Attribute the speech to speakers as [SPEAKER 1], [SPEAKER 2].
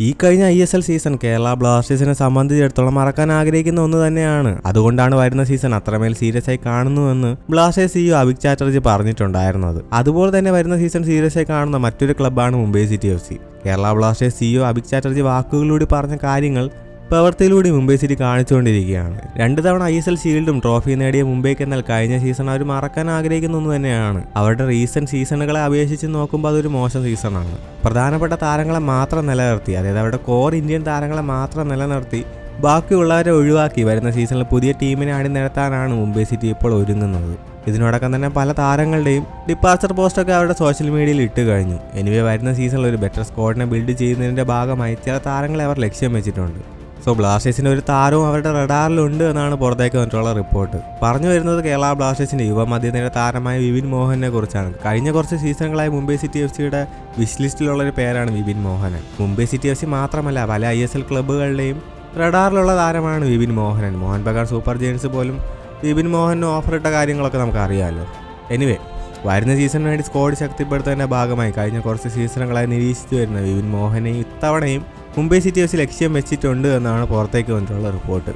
[SPEAKER 1] ഈ കഴിഞ്ഞ I S L season Kerala ബ്ലാസ്റ്റേഴ്സിനെ സംബന്ധിച്ചിടത്തോളം മറക്കാൻ ആഗ്രഹിക്കുന്ന ഒന്ന് തന്നെയാണ്. അതുകൊണ്ടാണ് വരുന്ന സീസൺ അത്രമേൽ സീരിയസ് ആയി കാണുന്നുവെന്ന് ബ്ലാസ്റ്റേഴ്സ് സിഇഒ അഭിക് ചാറ്റർജി പറഞ്ഞിട്ടുണ്ടായിരുന്നത്. അതുപോലെ തന്നെ വരുന്ന സീസൺ സീരിയസ് ആയി കാണുന്ന മറ്റൊരു ക്ലബ്ബാണ് Mumbai City F C Kerala Blasters CEO Abhik Chatterjee വാക്കുകളിലൂടെ പറഞ്ഞ കാര്യങ്ങൾ പ്രവൃത്തിയിലൂടെ മുംബൈ സിറ്റി കാണിച്ചുകൊണ്ടിരിക്കുകയാണ്. രണ്ട് തവണ ഐ എസ് എൽ ഷീൽഡും ട്രോഫി നേടിയ മുംബൈക്ക് എന്നാൽ കഴിഞ്ഞ സീസൺ അവർ മറക്കാൻ ആഗ്രഹിക്കുന്ന ഒന്ന് തന്നെയാണ്. അവരുടെ റീസെന്റ് സീസണുകളെ അപേക്ഷിച്ച് നോക്കുമ്പോൾ അതൊരു മോശം സീസണാണ്. പ്രധാനപ്പെട്ട താരങ്ങളെ മാത്രം നിലനിർത്തി അതായത് അവരുടെ കോർ ഇന്ത്യൻ താരങ്ങളെ മാത്രം നിലനിർത്തി ബാക്കിയുള്ളവരെ ഒഴിവാക്കി വരുന്ന സീസണിൽ പുതിയ ടീമിനെ അണിനിരത്താനാണ് മുംബൈ സിറ്റി ഇപ്പോൾ ഒരുങ്ങുന്നത്. ഇതിനോടൊപ്പം തന്നെ പല താരങ്ങളുടെയും ഡിപ്പാർച്ചർ പോസ്റ്റൊക്കെ അവരുടെ സോഷ്യൽ മീഡിയയിൽ ഇട്ട് കഴിഞ്ഞു. എനിവേ വരുന്ന സീസണിൽ ഒരു ബെറ്റർ സ്ക്വാഡിനെ ബിൽഡ് ചെയ്യുന്നതിന്റെ ഭാഗമായി ചില താരങ്ങളെ അവർ ലക്ഷ്യം വെച്ചിട്ടുണ്ട്. സോ ബ്ലാസ്റ്റേഴ്സിന്റെ ഒരു താരവും അവരുടെ റഡാറിലുണ്ട് എന്നാണ് പുറത്തേക്ക് വന്നിട്ടുള്ള റിപ്പോർട്ട്. പറഞ്ഞു വരുന്നത് കേരള ബ്ലാസ്റ്റേഴ്സിന്റെ യുവമധ്യനിര താരമായ വിപിൻ മോഹനെ കുറിച്ചാണ്. കഴിഞ്ഞ കുറച്ച് സീസണുകളായി മുംബൈ സിറ്റി എഫ് സിയുടെ വിഷ് ലിസ്റ്റിലുള്ള ഒരു പേരാണ് Vipin Mohanan. Mumbai City F C മാത്രമല്ല പല ഐ എസ് എൽ ക്ലബ്ബുകളുടെയും റഡാറിലുള്ള താരമാണ് വിപിൻ മോഹനൻ. മോഹൻ ബഗാൻ സൂപ്പർ ജെയിൻസ് പോലും വിപിൻ മോഹന് ഓഫർ ഇട്ട കാര്യങ്ങളൊക്കെ നമുക്ക് അറിയാമല്ലോ എനിവേ വരുന്ന സീസണിന് വേണ്ടി സ്കോഡ് ശക്തിപ്പെടുത്തുന്നതിന്റെ ഭാഗമായി കഴിഞ്ഞ കുറച്ച് സീസണുകളായി നിരീക്ഷിച്ചു വരുന്ന വിപിൻ മോഹനെയും ഇത്തവണയും മുംബൈ സിറ്റി എഫ് സി ലക്ഷ്യം വെച്ചിട്ടുണ്ട് എന്നാണ് പുറത്തേക്ക് വന്നിട്ടുള്ള റിപ്പോർട്ട്.